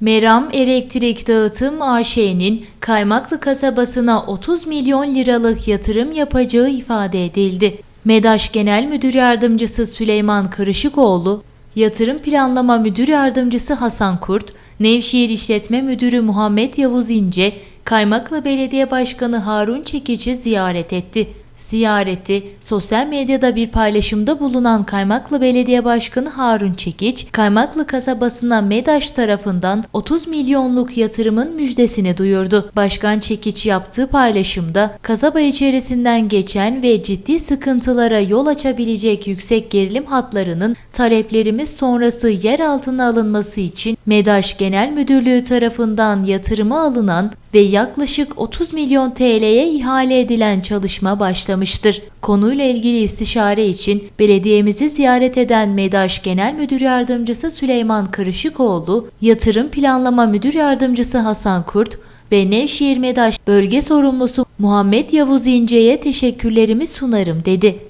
Meram Elektrik Dağıtım AŞ'nin Kaymaklı kasabasına 30 milyon liralık yatırım yapacağı ifade edildi. MEDAŞ Genel Müdür Yardımcısı Süleyman Karışıkoğlu, Yatırım Planlama Müdür Yardımcısı Hasan Kurt, Nevşehir İşletme Müdürü Muhammed Yavuz İnce, Kaymaklı Belediye Başkanı Harun Çekici ziyaret etti. Ziyareti sosyal medyada bir paylaşımda bulunan Kaymaklı Belediye Başkanı Harun Çekiç, Kaymaklı kasabasına MEDAŞ tarafından 30 milyonluk yatırımın müjdesini duyurdu. Başkan Çekiç yaptığı paylaşımda kasaba içerisinden geçen ve ciddi sıkıntılara yol açabilecek yüksek gerilim hatlarının taleplerimiz sonrası yer altına alınması için MEDAŞ Genel Müdürlüğü tarafından yatırıma alınan ve yaklaşık 30 milyon TL'ye ihale edilen çalışma başlamıştır. Konuyla ilgili istişare için belediyemizi ziyaret eden MEDAŞ Genel Müdür Yardımcısı Süleyman Karışıkoğlu, Yatırım Planlama Müdür Yardımcısı Hasan Kurt ve Nevşehir MEDAŞ Bölge Sorumlusu Muhammed Yavuz İnce'ye teşekkürlerimi sunarım dedi.